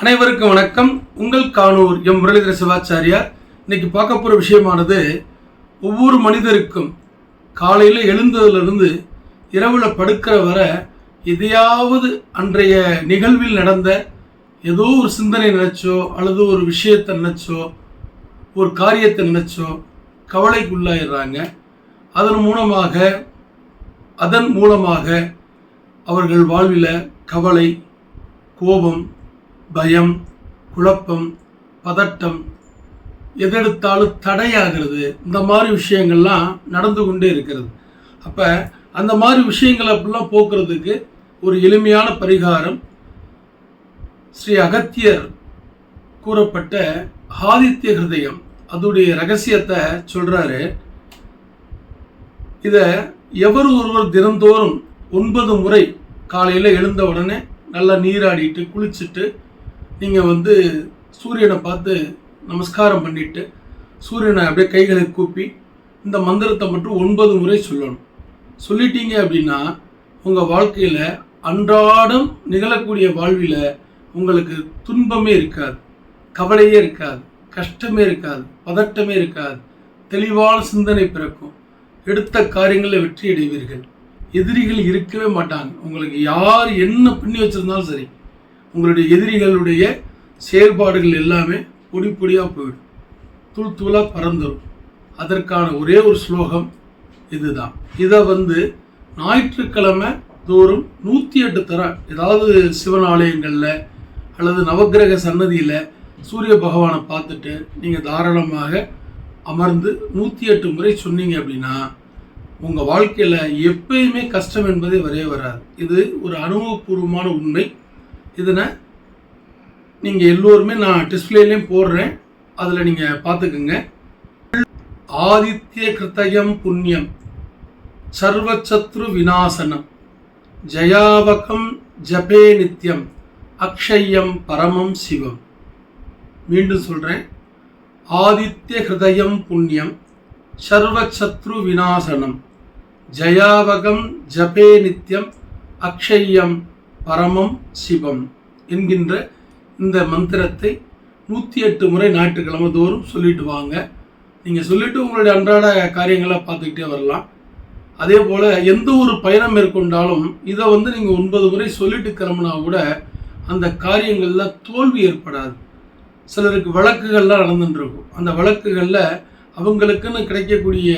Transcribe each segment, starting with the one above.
அனைவருக்கும் வணக்கம். உங்கள் காணூர் எம். முரளிதர சிவாச்சாரியார். இன்னைக்கு பார்க்க போகிற விஷயமானது ஒவ்வொரு மனிதருக்கும் காலையில் எழுந்ததிலிருந்து இரவில் படுக்கிற வரை எதையாவது அன்றைய நிகழ்வில் நடந்த ஏதோ ஒரு சிந்தனை நினைச்சோ அல்லது ஒரு விஷயத்தை நினைச்சோ ஒரு காரியத்தை நினைச்சோ கவலைக்குள்ளாயிடுறாங்க. அதன் மூலமாக அதன் மூலமாக அவர்கள் வாழ்வில் கவலை கோபம் பயம் குழப்பம் பதட்டம் எதெடுத்தாலும் தடையாகிறது. இந்த மாதிரி விஷயங்கள்லாம் நடந்து கொண்டே இருக்கிறது. அப்போ அந்த மாதிரி விஷயங்களை அப்படிலாம் போக்குறதுக்கு ஒரு எளிமையான பரிகாரம் ஸ்ரீ அகத்தியர் கூறப்பட்ட ஆதித்ய ஹிருதயம். அதோடைய ரகசியத்தை சொல்றாரு. இதை எவர் ஒருவர் தினந்தோறும் ஒன்பது முறை காலையில் எழுந்த உடனே நல்லா நீராடிட்டு குளிச்சுட்டு நீங்கள் வந்து சூரியனை பார்த்து நமஸ்காரம் பண்ணிட்டு சூரியனை அப்படியே கைகளை கூப்பி இந்த மந்திரத்தை மட்டும் ஒன்பது முறை சொல்லணும். சொல்லிட்டீங்க அப்படின்னா உங்கள் வாழ்க்கையில் அன்றாடம் நிகழக்கூடிய வாழ்வில் உங்களுக்கு துன்பமே இருக்காது கவலையே இருக்காது கஷ்டமே இருக்காது பதட்டமே இருக்காது தெளிவான சிந்தனை பிறக்கும். எடுத்த காரியங்களில் வெற்றி அடைவீர்கள் எதிரிகள் இருக்கவே மாட்டாங்க. உங்களுக்கு யார் என்ன பண்ணி வச்சிருந்தாலும் சரி உங்களுடைய எதிரிகளுடைய செயல்பாடுகள் எல்லாமே பொடி பொடியாக போயிடும். தூள் தூளாக பறந்துடும் அதற்கான ஒரே ஒரு ஸ்லோகம் இதுதான். இதை வந்து ஞாயிற்றுக்கிழமை தோறும் நூற்றி எட்டு தர ஏதாவது சிவன் ஆலயங்களில் அல்லது நவக்கிரக சன்னதியில் சூரிய பகவானை பார்த்துட்டு நீங்கள் தாராளமாக அமர்ந்து நூற்றி எட்டு முறை சொன்னீங்க அப்படின்னா உங்கள் வாழ்க்கையில் எப்பயுமே கஷ்டம் என்பதே வரவே வராது. இது ஒரு அனுபவபூர்வமான உண்மை. இதனை நீங்கள் எல்லோருமே நான் டிஸ்பிளேலையும் போடுறேன். அதில் நீங்கள் பார்த்துக்குங்க ஆதித்ய கிருத்தயம் புண்ணியம். சர்வசத்ரு விநாசனம். ஜயாவகம் ஜபே நித்யம். அக்ஷயம் பரமம் சிவம். மீண்டும் சொல்கிறேன் ஆதித்ய ஹிருதயம் புண்ணியம். சர்வசத்ரு விநாசனம். ஜயாவகம் ஜபே நித்யம். அக்ஷயம் பரமம் சிவம் என்கின்ற இந்த மந்திரத்தை நூற்றி எட்டு முறை ஞாயிற்றுக்கிழமை தோறும் சொல்லிட்டு வாங்க. நீங்கள் சொல்லிட்டு உங்களுடைய அன்றாட காரியங்களை பார்த்துக்கிட்டே வரலாம். அதே போல் எந்த ஒரு பயணம் மேற்கொண்டாலும் இதை வந்து நீங்கள் ஒன்பது முறை சொல்லிட்டு கிளம்புனா கூட அந்த காரியங்களில் தோல்வி ஏற்படாது. சிலருக்கு வழக்குகள்லாம் நடந்துட்டுருக்கும். அந்த வழக்குகளில் அவங்களுக்குன்னு கிடைக்கக்கூடிய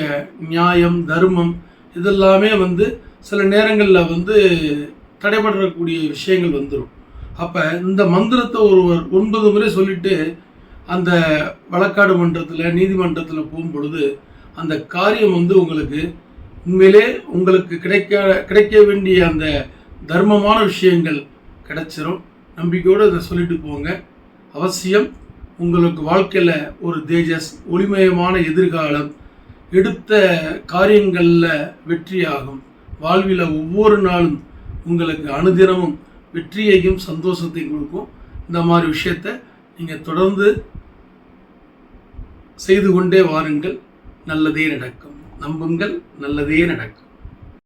நியாயம் தர்மம் இதெல்லாமே வந்து சில நேரங்களில் வந்து தடைபடக்கூடிய விஷயங்கள் வந்துடும் அப்போ இந்த மந்திரத்தை ஒருவர் ஒன்பது முறை சொல்லிட்டு அந்த வழக்காடு மன்றத்தில் நீதிமன்றத்தில் போகும்பொழுது அந்த காரியம் வந்து உங்களுக்கு உண்மையிலே உங்களுக்கு கிடைக்க கிடைக்க வேண்டிய அந்த தர்மமான விஷயங்கள் கிடைச்சிரும். நம்பிக்கையோடு அதை சொல்லிட்டு போங்க. அவசியம் உங்களுக்கு வாழ்க்கையில் ஒரு தேஜஸ் ஒளிமயமான எதிர்காலம் எடுத்த காரியங்களில் வெற்றியாகும். வாழ்வில் ஒவ்வொரு நாளும் உங்களுக்கு அனுதினமும் வெற்றியையும் சந்தோஷத்தையும் கொடுக்கும். இந்த மாதிரி விஷயத்தை நீங்கள் தொடர்ந்து செய்து கொண்டே வாருங்கள். நல்லதே நடக்கும். நம்புங்கள் நல்லதே நடக்கும்.